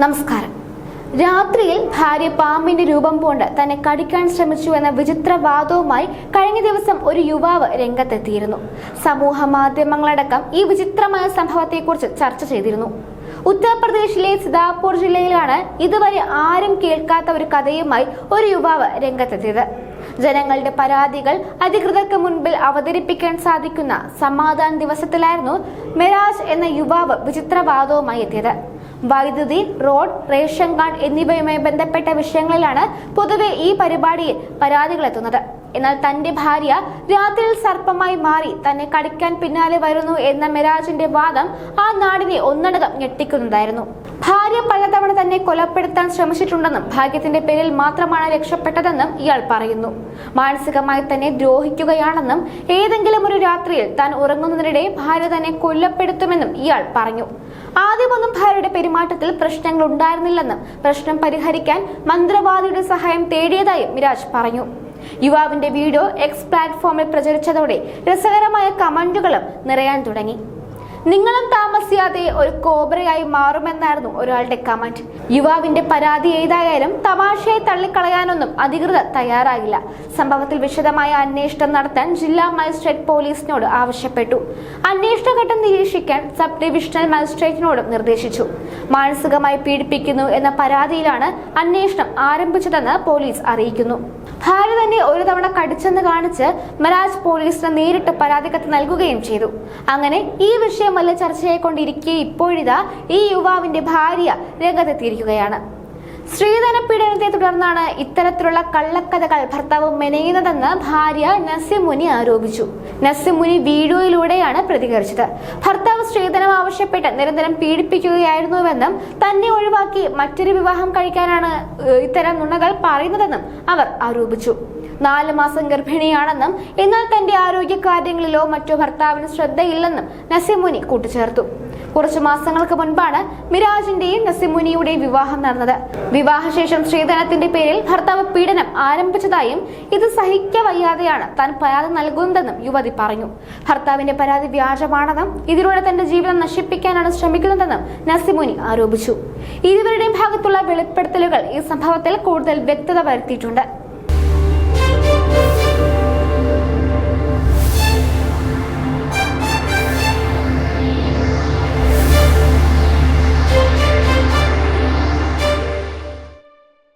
നമസ്കാരം. രാത്രിയിൽ ഭാര്യ പാമ്പിന്റെ രൂപം പോണ്ട് തന്നെ കടിക്കാൻ ശ്രമിച്ചു എന്ന വിചിത്ര വാദവുമായി കഴിഞ്ഞ ദിവസം ഒരു യുവാവ് രംഗത്തെത്തിയിരുന്നു. സമൂഹ മാധ്യമങ്ങളടക്കം ഈ വിചിത്രമായ സംഭവത്തെക്കുറിച്ച് ചർച്ച ചെയ്തിരുന്നു. ഉത്തർപ്രദേശിലെ സിതാപൂർ ജില്ലയിലാണ് ഇതുവരെ ആരും കേൾക്കാത്ത ഒരു കഥയുമായി ഒരു യുവാവ് രംഗത്തെത്തിയത്. ജനങ്ങളുടെ പരാതികൾ അധികൃതർക്ക് മുൻപിൽ അവതരിപ്പിക്കാൻ സാധിക്കുന്ന സമാധാന ദിവസത്തിലായിരുന്നു മെരാജ് എന്ന യുവാവ് വിചിത്രവാദവുമായി എത്തിയത്. വൈദ്യുതി റോഡ് റേഷൻ കാർഡ് എന്നിവയുമായി ബന്ധപ്പെട്ട വിഷയങ്ങളിലാണ് പൊതുവെ ഈ പരിപാടിയിൽ പരാതികൾ എത്തുന്നത് എന്നാൽ തന്റെ ഭാര്യ രാത്രിയിൽ സർപ്പമായി മാറി തന്നെ കടിക്കാൻ പിന്നാലെ വരുന്നു എന്ന മെരാജിന്റെ വാദം ആ നാടിനെ ഒന്നടങ്കം ഞെട്ടിക്കുന്നതായിരുന്നു. ഭാര്യ പലതവണ തന്നെ കൊലപ്പെടുത്താൻ ശ്രമിച്ചിട്ടുണ്ടെന്നും ഭാഗ്യത്തിന്റെ പേരിൽ മാത്രമാണ് രക്ഷപ്പെട്ടതെന്നും ഇയാൾ പറയുന്നു. മാനസികമായി തന്നെ ദ്രോഹിക്കുകയാണെന്നും ഏതെങ്കിലും ഒരു രാത്രിയിൽ താൻ ഉറങ്ങുന്നതിനിടെ ഭാര്യ തന്നെ കൊല്ലപ്പെടുത്തുമെന്നും ഇയാൾ പറഞ്ഞു. ആദ്യമൊന്നും ഭാര്യയുടെ പെരുമാറ്റത്തിൽ പ്രശ്നങ്ങൾ ഉണ്ടായിരുന്നില്ലെന്നും പ്രശ്നം പരിഹരിക്കാൻ മന്ത്രവാദിയുടെ സഹായം തേടിയതായും മിരാജ് പറഞ്ഞു. യുവാവിന്റെ വീഡിയോ എക്സ് പ്ലാറ്റ്ഫോമിൽ പ്രചരിച്ചതോടെ രസകരമായ കമന്റുകളും നിറയാൻ തുടങ്ങി. നിങ്ങളും താമസിയാതെ ഒരു കോബ്രയായി മാറുമെന്നായിരുന്നു ഒരാളുടെ കമന്റ്. യുവാവിന്റെ പരാതി ഏതായാലും തമാശയെ തള്ളിക്കളയാനൊന്നും അധികൃതർ തയ്യാറായില്ല. സംഭവത്തിൽ വിശദമായ അന്വേഷണം നടത്താൻ ജില്ലാ മജിസ്ട്രേറ്റ് പോലീസിനോട് ആവശ്യപ്പെട്ടു. അന്വേഷണ ഘട്ടം നിരീക്ഷിക്കാൻ സബ് ഡിവിഷണൽ മജിസ്ട്രേറ്റിനോടും നിർദ്ദേശിച്ചു. മാനസികമായി പീഡിപ്പിക്കുന്നു എന്ന പരാതിയിലാണ് അന്വേഷണം ആരംഭിച്ചതെന്ന് പോലീസ് അറിയിക്കുന്നു. ഭാര്യ തന്നെ ഒരു തവണ കടിച്ചെന്ന് കാണിച്ച് മരാജ് പോലീസിന് നേരിട്ട് പരാതി കത്ത് നൽകുകയും ചെയ്തു. അങ്ങനെ ഈ വിഷയം വലിയ ചർച്ചയായി കൊണ്ടിരിക്കെ ഇപ്പോഴിതാ ഈ യുവാവിന്റെ ഭാര്യ രംഗത്തെത്തിയിരിക്കുകയാണ്. സ്ത്രീധന പീഡനത്തെ തുടർന്നാണ് ഇത്തരത്തിലുള്ള കള്ളക്കഥകൾ ഭർത്താവ് മെനയുന്നതെന്ന് ഭാര്യ നസിമുനി ആരോപിച്ചു. നസിമുനി വീഡിയോയിലൂടെയാണ് പ്രതികരിച്ചത്. ഭർത്താവ് സ്ത്രീധനം ആവശ്യപ്പെട്ട് നിരന്തരം പീഡിപ്പിക്കുകയായിരുന്നുവെന്നും തന്നെ ഒഴിവാക്കി മറ്റൊരു വിവാഹം കഴിക്കാനാണ് ഇത്തരം നുണകൾ പറയുന്നതെന്നും അവർ ആരോപിച്ചു. നാല് മാസം ഗർഭിണിയാണെന്നും എന്നാൽ തന്റെ ആരോഗ്യ കാര്യങ്ങളിലോ മറ്റോ ഭർത്താവിന് ശ്രദ്ധയില്ലെന്നും നസിമുനി കൂട്ടിച്ചേർത്തു. കുറച്ചു മാസങ്ങൾക്ക് മുൻപാണ് മിരാജിന്റെയും നസിമുനിയുടെയും വിവാഹം നടന്നത്. വിവാഹശേഷം ശ്രീധനത്തിന്റെ പേരിൽ ഭർത്താവ് പീഡനം ആരംഭിച്ചതായും ഇത് സഹിക്കവയ്യാതെയാണ് താൻ പരാതി നൽകുന്നതെന്നും യുവതി പറഞ്ഞു. ഭർത്താവിന്റെ പരാതി വ്യാജമാണെന്നും ഇതിലൂടെ തന്റെ ജീവിതം നശിപ്പിക്കാനാണ് ശ്രമിക്കുന്നതെന്നും നസിമുനി ആരോപിച്ചു. ഇരുവരുടെയും ഭാഗത്തുള്ള വെളിപ്പെടുത്തലുകൾ ഈ സംഭവത്തിൽ കൂടുതൽ വ്യക്തത വരുത്തിയിട്ടുണ്ട്.